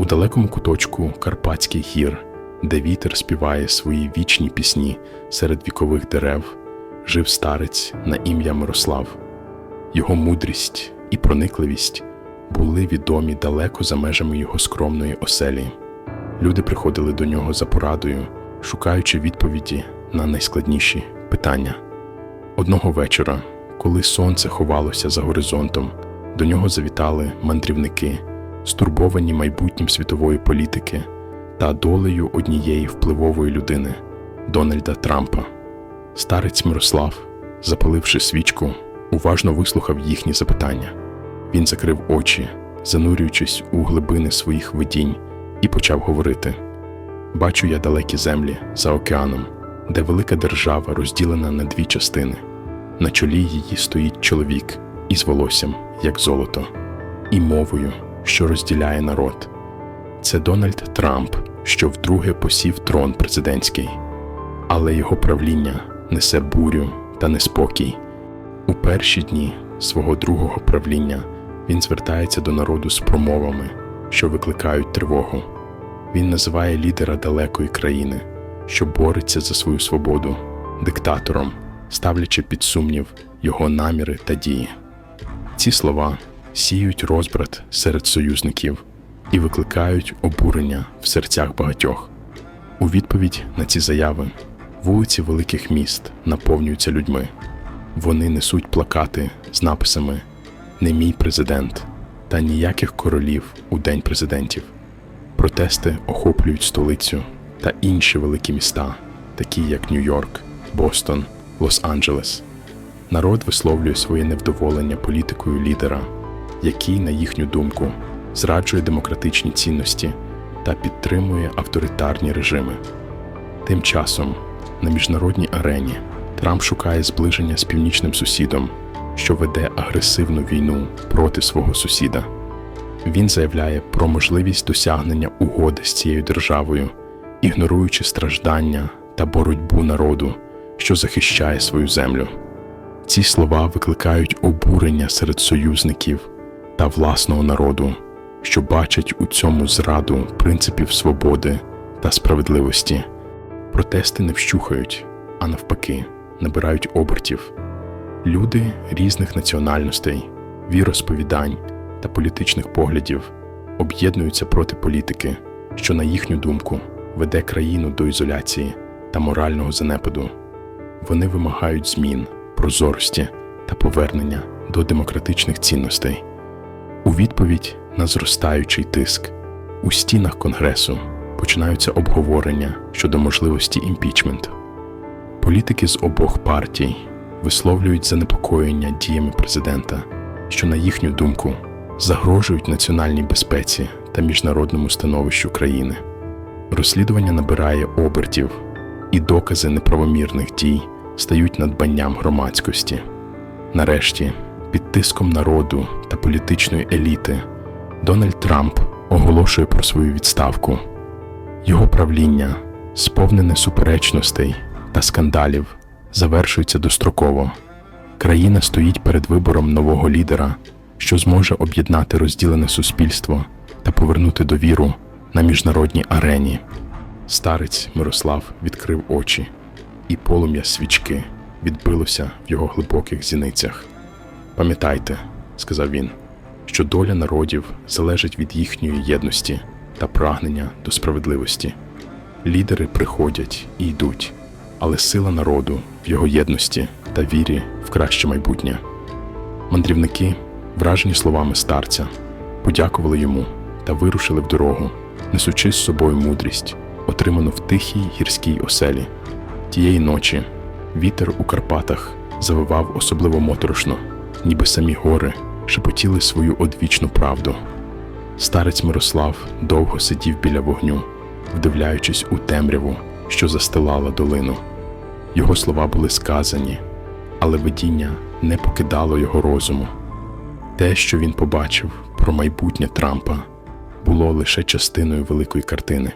У далекому куточку Карпатських гір, де вітер співає свої вічні пісні серед вікових дерев, жив старець на ім'я Мирослав. Його мудрість і проникливість були відомі далеко за межами його скромної оселі. Люди приходили до нього за порадою, шукаючи відповіді на найскладніші питання. Одного вечора, коли сонце ховалося за горизонтом, до нього завітали мандрівники, стурбовані майбутнім світової політики та долею однієї впливової людини Дональда Трампа. Старець Мирослав, запаливши свічку, уважно вислухав їхні запитання. Він закрив очі, занурюючись у глибини своїх видінь, і почав говорити: Бачу я далекі землі за океаном, де велика держава розділена на дві частини. На чолі її стоїть чоловік із волоссям, як золото, і мовою, що розділяє народ. Це Дональд Трамп, що вдруге посів трон президентський, але його правління несе бурю та неспокій. У перші дні свого другого правління він звертається до народу з промовами, що викликають тривогу. Він називає лідера далекої країни, що бореться за свою свободу, диктатором, ставлячи під сумнів його наміри та дії. Ці слова сіють розбрат серед союзників і викликають обурення в серцях багатьох. У відповідь на ці заяви вулиці великих міст наповнюються людьми. Вони несуть плакати з написами Не мій президент та ніяких королів у День президентів. Протести охоплюють столицю та інші великі міста, такі як Нью-Йорк, Бостон, Лос-Анджелес. Народ висловлює своє невдоволення політикою лідера, який, на їхню думку, зраджує демократичні цінності та підтримує авторитарні режими. Тим часом на міжнародній арені Трамп шукає зближення з північним сусідом, що веде агресивну війну проти свого сусіда. Він заявляє про можливість досягнення угоди з цією державою, ігноруючи страждання та боротьбу народу, що захищає свою землю. Ці слова викликають обурення серед союзників та власного народу, що бачать у цьому зраду принципів свободи та справедливості. Протести не вщухають, а навпаки, набирають обертів. Люди різних національностей, віросповідань та політичних поглядів об'єднуються проти політики, що, на їхню думку, веде країну до ізоляції та морального занепаду. Вони вимагають змін, прозорості та повернення до демократичних цінностей. У відповідь на зростаючий тиск у стінах Конгресу починаються обговорення щодо можливості імпічменту. Політики з обох партій висловлюють занепокоєння діями президента, що, на їхню думку, загрожують національній безпеці та міжнародному становищу країни. Розслідування набирає обертів, і докази неправомірних дій стають надбанням громадськості. Нарешті, під тиском народу та політичної еліти, Дональд Трамп оголошує про свою відставку. Його правління, сповнене суперечностей та скандалів, завершується достроково. Країна стоїть перед вибором нового лідера, що зможе об'єднати розділене суспільство та повернути довіру на міжнародній арені. Старець Мирослав відкрив очі, і полум'я свічки відбилося в його глибоких зіницях. Пам'ятайте, сказав він, що доля народів залежить від їхньої єдності та прагнення до справедливості. Лідери приходять і йдуть, але сила народу в його єдності та вірі в краще майбутнє. Мандрівники, вражені словами старця, подякували йому та вирушили в дорогу, несучи з собою мудрість, отриману в тихій гірській оселі. Тієї ночі вітер у Карпатах завивав особливо моторошно, ніби самі гори шепотіли свою одвічну правду. Старець Мирослав довго сидів біля вогню, вдивляючись у темряву, що застилала долину. Його слова були сказані, але видіння не покидало його розуму. Те, що він побачив про майбутнє Трампа, було лише частиною великої картини.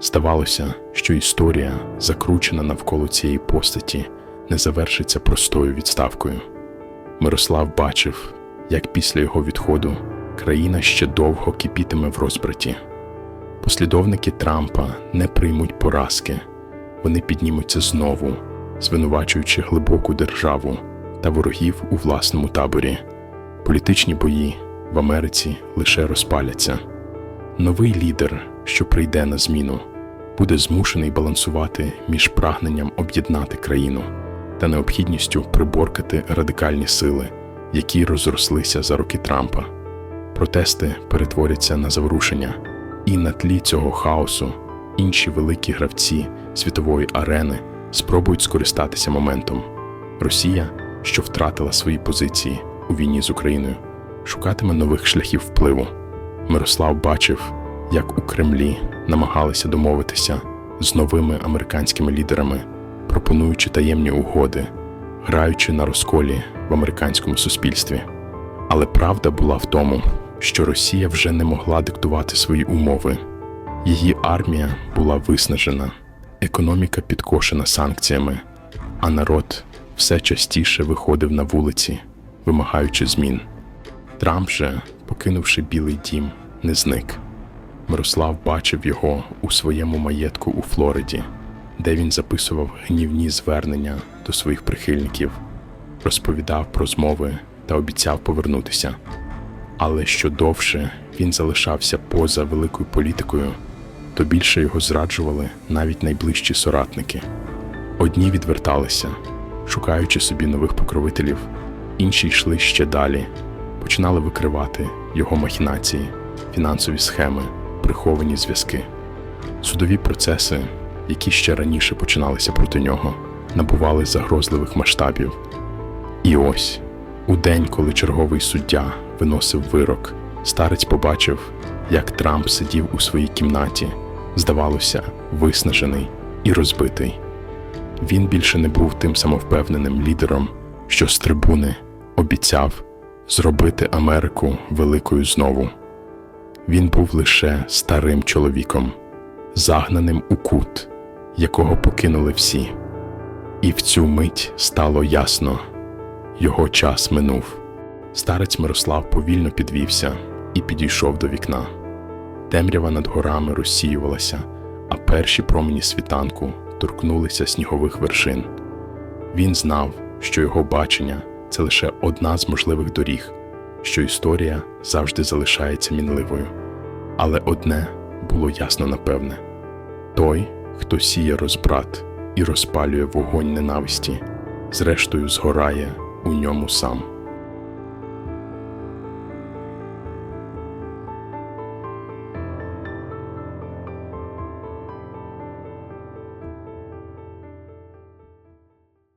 Здавалося, що історія, закручена навколо цієї постаті, не завершиться простою відставкою. Мирослав бачив, як після його відходу країна ще довго кипітиме в розбраті. Послідовники Трампа не приймуть поразки, вони піднімуться знову, звинувачуючи глибоку державу та ворогів у власному таборі. Політичні бої в Америці лише розпаляться. Новий лідер, що прийде на зміну, буде змушений балансувати між прагненням об'єднати країну та необхідністю приборкати радикальні сили, які розрослися за роки Трампа. Протести перетворяться на заворушення, і на тлі цього хаосу інші великі гравці світової арени спробують скористатися моментом. Росія, що втратила свої позиції у війні з Україною, шукатиме нових шляхів впливу. Мирослав бачив, як у Кремлі намагалися домовитися з новими американськими лідерами, пропонуючи таємні угоди, граючи на розколі в американському суспільстві. Але правда була в тому, що Росія вже не могла диктувати свої умови. Її армія була виснажена, економіка підкошена санкціями, а народ все частіше виходив на вулиці, вимагаючи змін. Трамп же, покинувши Білий дім, не зник. Мирослав бачив його у своєму маєтку у Флориді, де він записував гнівні звернення до своїх прихильників, розповідав про змови та обіцяв повернутися. Але що довше він залишався поза великою політикою, то більше його зраджували навіть найближчі соратники. Одні відверталися, шукаючи собі нових покровителів, інші йшли ще далі, починали викривати його махінації, фінансові схеми, приховані зв'язки. Судові процеси, які ще раніше починалися проти нього, набували загрозливих масштабів. І ось, у день, коли черговий суддя виносив вирок, старець побачив, як Трамп сидів у своїй кімнаті, здавалося, виснажений і розбитий. Він більше не був тим самовпевненим лідером, що з трибуни обіцяв зробити Америку великою знову. Він був лише старим чоловіком, загнаним у кут, якого покинули всі. І в цю мить стало ясно його час минув. Старець Мирослав повільно підвівся і підійшов до вікна. Темрява над горами розсіювалася, а перші промені світанку торкнулися снігових вершин. Він знав, що його бачення це лише одна з можливих доріг, що історія завжди залишається мінливою. Але одне було ясно напевне: той, хто сіє розбрат і розпалює вогонь ненависті, зрештою згорає у ньому сам.